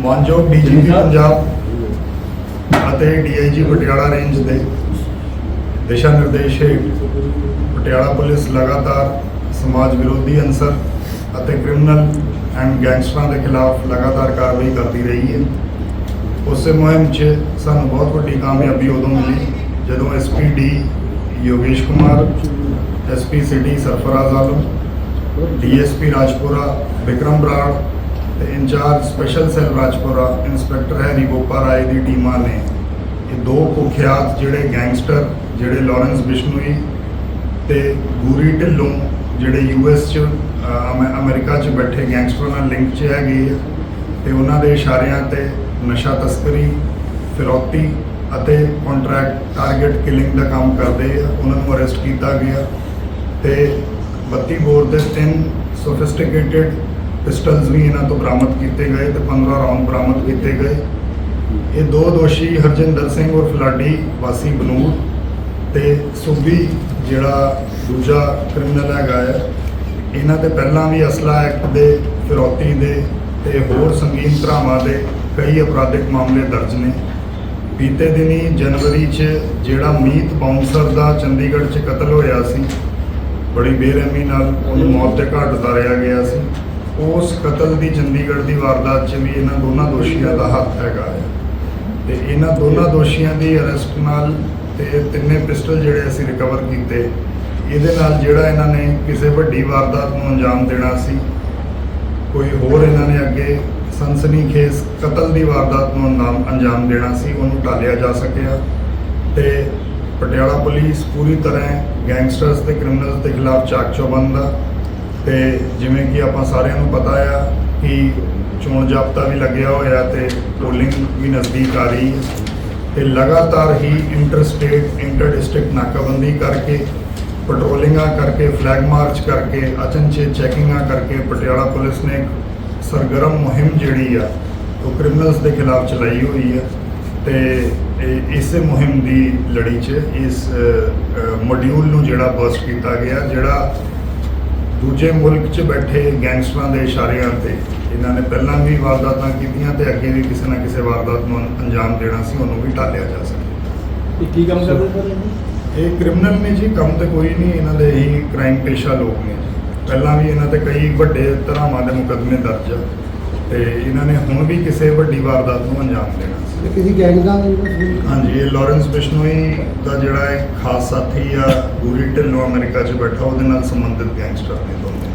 ਮਾਨਯੋਗ ਡੀਜੀਪੀ ਪੰਜਾਬ ਅਤੇ DIG Patiala range ਦੇ ਦਿਸ਼ਾ ਨਿਰਦੇਸ਼ ਹੇਠ ਪਟਿਆਲਾ ਪੁਲਿਸ ਲਗਾਤਾਰ ਸਮਾਜ ਵਿਰੋਧੀ ਅਨਸਰ ਅਤੇ ਕ੍ਰਿਮੀਨਲ ਐਂਡ ਗੈਂਗਸਟਰਾਂ ਦੇ ਖਿਲਾਫ ਲਗਾਤਾਰ ਕਾਰਵਾਈ ਕਰਦੀ ਰਹੀ ਹੈ। ਉਸੇ ਮੁਹਿੰਮ 'ਚ ਸਾਨੂੰ ਬਹੁਤ ਵੱਡੀ ਕਾਮਯਾਬੀ ਉਦੋਂ ਮਿਲੀ ਜਦੋਂ SPD Yogesh Kumar SP city Sarfaraz Alam DSP Rajpura Vikram Brar ਤੇ incharge special cell Rajpura, inspector Harry Gopa Rai ਦੀ ਟੀਮਾਂ ਨੇ ਇਹ ਦੋ ਕੁਖਿਆਤ ਜਿਹੜੇ ਗੈਂਗਸਟਰ, ਜਿਹੜੇ ਲਾਰੈਂਸ ਬਿਸ਼ਨੋਈ ਤੇ ਗੂਰੀ ਢਿੱਲੋਂ, ਜਿਹੜੇ ਯੂਐਸ ਚ ਅਮੈ- ਅਮਰੀਕਾ ਚ ਬੈਠੇ ਗੈਂਗਸਟਰਾਂ ਨਾਲ ਲਿੰਕ ਚ ਹੈਗੇ ਆ ਤੇ ਉਹਨਾਂ ਦੇ ਇਸ਼ਾਰਿਆਂ ਤੇ ਨਸ਼ਾ ਤਸਕਰੀ, ਫਿਰੌਤੀ ਅਤੇ ਕੰਟਰੈਕਟ ਟਾਰਗੇਟ ਕਿਲਿੰਗ ਦਾ ਕੰਮ ਕਰਦੇ ਆ, ਉਹਨਾਂ ਨੂੰ ਅਰੈਸਟ ਕੀਤਾ ਗਿਆ ਤੇ 32 ਬੋਰ ਦੇ ਤਿੰਨ ਸੋਫਿਸਟੀਕੇਟਿਡ ਪਿਸਟਲਸ ਵੀ ਇਹਨਾਂ ਤੋਂ ਬਰਾਮਦ ਕੀਤੇ ਗਏ ਤੇ 15 ਰਾਉਂਡ ਬਰਾਮਦ ਕੀਤੇ ਗਏ। ਇਹ ਦੋ ਦੋਸ਼ੀ ਹਰਜਿੰਦਰ ਸਿੰਘ ਔਰ ਫਲਾਡੀ ਵਾਸੀ ਬਨੂਰ ਤੇ ਸੁਬੀ, ਜਿਹੜਾ ਦੂਜਾ ਕ੍ਰਿਮੀਨਲ ਹੈਗਾ ਹੈ, ਇਹਨਾਂ ਤੇ ਪਹਿਲਾਂ ਵੀ ਅਸਲਾ ਐਕਟ ਦੇ, ਫਿਰੌਤੀ ਦੇ ਤੇ ਹੋਰ ਸੰਗੀਨ ਧਾਰਾਵਾਂ ਦੇ ਕਈ ਅਪਰਾਧਿਕ ਮਾਮਲੇ ਦਰਜ ਨੇ। ਬੀਤੇ ਦਿਨੀ ਜਨਵਰੀ 'ਚ ਜਿਹੜਾ ਮੀਤ ਬਾਉਂਸਰ ਦਾ ਚੰਡੀਗੜ੍ਹ 'ਚ ਕਤਲ ਹੋਇਆ ਸੀ, ਬੜੀ ਬੇਰਹਿਮੀ ਨਾਲ ਉਹਨੂੰ ਮੌਤ ਦੇ ਘਾਟ ਉਤਾਰਿਆ ਗਿਆ ਸੀ। ਉਸ ਕਤਲ ਦੀ ਚੰਡੀਗੜ੍ਹ ਦੀ ਵਾਰਦਾਤ 'ਚ ਵੀ ਇਹਨਾਂ ਦੋਨਾਂ ਦੋਸ਼ੀਆਂ ਦਾ ਹੱਥ ਹੈਗਾ ਹੈ ਤੇ ਇਹਨਾਂ ਦੋਨਾਂ ਦੋਸ਼ੀਆਂ ਦੀ ਅਰੈਸਟ ਨਾਲ ਤੇ ਤਿੰਨੇ ਪਿਸਟਲ ਜਿਹੜੇ ਅਸੀਂ ਰਿਕਵਰ ਕੀਤੇ, ਇਹਦੇ ਨਾਲ ਜਿਹੜਾ ਇਹਨਾਂ ਨੇ ਕਿਸੇ ਵੱਡੀ ਵਾਰਦਾਤ ਨੂੰ ਅੰਜਾਮ ਦੇਣਾ ਸੀ, ਕੋਈ ਹੋਰ ਇਹਨਾਂ ਨੇ ਅੱਗੇ ਸਨਸਨੀਖੇਜ਼ ਕਤਲ ਦੀ ਵਾਰਦਾਤ ਨੂੰ ਅੰਜਾਮ ਅੰਜਾਮ ਦੇਣਾ ਸੀ, ਉਹਨੂੰ ਟਾਲਿਆ ਜਾ ਸਕਿਆ। ਤੇ ਪਟਿਆਲਾ ਪੁਲਿਸ ਪੂਰੀ ਤਰ੍ਹਾਂ ਗੈਂਗਸਟਰਸ ਤੇ ਕ੍ਰਿਮੀਨਲਸ ਦੇ ਖਿਲਾਫ ਚਾਕ ਚੌਬੰਦ ਆ। ਤੇ ਜਿਵੇਂ ਕਿ ਆਪਾਂ ਸਾਰਿਆਂ ਨੂੰ ਪਤਾ ਆ ਕਿ ਚੋਣ ਜਾਬਤਾ ਵੀ ਲੱਗਿਆ ਹੋਇਆ ਤੇ ਪੋਲਿੰਗ ਵੀ ਨਜ਼ਦੀਕ ਆ ਰਹੀ ਹੈ। ਤੇ ਲਗਾਤਾਰ ਹੀ ਇੰਟਰ ਸਟੇਟ ਇੰਟਰ ਡਿਸਟ੍ਰਿਕਟ ਨਾਕਾਬੰਦੀ ਕਰਕੇ ਪੈਟਰੋਲਿੰਗਾਂ ਕਰਕੇ ਫਲੈਗ ਮਾਰਚ ਕਰਕੇ, ਅਚਨਚੇਤ ਚੈਕਿੰਗਾਂ ਕਰਕੇ ਪਟਿਆਲਾ ਪੁਲਿਸ ਨੇ ਸਰਗਰਮ ਮੁਹਿੰਮ ਜਿਹੜੀ ਆ, ਉਹ ਕ੍ਰਿਮੀਨਲਸ ਦੇ ਖਿਲਾਫ ਚਲਾਈ ਹੋਈ ਆ। ਤੇ ਇਹ- ਇਸੇ ਮੁਹਿੰਮ ਦੀ ਲੜੀ 'ਚ ਇਸ ਮੋਡਿਊਲ ਨੂੰ ਜਿਹੜਾ ਬਸਟ ਕੀਤਾ ਗਿਆ, ਜਿਹੜਾ ਦੂਜੇ ਮੁਲਕ 'ਚ ਬੈਠੇ ਗੈਂਗਸਟਰਾਂ ਦੇ ਇਸ਼ਾਰਿਆਂ ਤੇ ਇਹਨਾਂ ਨੇ ਪਹਿਲਾਂ ਵੀ ਵਾਰਦਾਤਾਂ ਕੀਤੀਆਂ ਤੇ ਅੱਗੇ ਵੀ ਕਿਸੇ ਨਾ ਕਿਸੇ ਵਾਰਦਾਤ ਨੂੰ ਅੰਜਾਮ ਦੇਣਾ ਸੀ ਉਹਨੂੰ ਵੀ ਟਾਲਿਆ ਜਾ ਸਕੇ। ਇਹ ਕੀ ਕੰਮ ਕਰਦੇ ਸਰ ਇਹ? ਕ੍ਰਿਮੀਨਲ ਨੇ ਜੀ ਕੰਮ ਤੇ ਕੋਈ ਨਹੀਂ ਇਹਨਾਂ ਦੇ ਹੀ ਕ੍ਰਾਈਮ ਪੇਸ਼ਾ ਲੋਕ ਨੇ ਪਹਿਲਾਂ ਵੀ ਇਹਨਾਂ ਤੇ ਕਈ ਵੱਡੇ ਧਰਾਵਾਂ ਦੇ ਮੁਕੱਦਮੇ ਦਰਜ ਆ। ਤੇ ਇਹਨਾਂ ਨੇ ਹੁਣ ਵੀ ਕਿਸੇ ਵੱਡੀ ਵਾਰਦਾਤ ਨੂੰ ਅੰਜਾਮ ਦੇਣਾ। ਸੀ ਕਿਸੇ ਗੈਂਗ ਦਾ ਹਾਂਜੀ ਇਹ ਲਾਰੈਂਸ ਬਿਸ਼ਨੋਈ ਦਾ ਜਿਹੜਾ ਇੱਕ ਖਾਸ ਸਾਥੀ ਆ ਗੂਰੀ ਢਿੱਲੋਂ ਅਮਰੀਕਾ 'ਚ ਬੈਠਾ ਉਹਦੇ ਨਾਲ ਸੰਬੰਧਿਤ ਗੈਂਗਸਟਰ ਨੇ ਦੋਨੇ।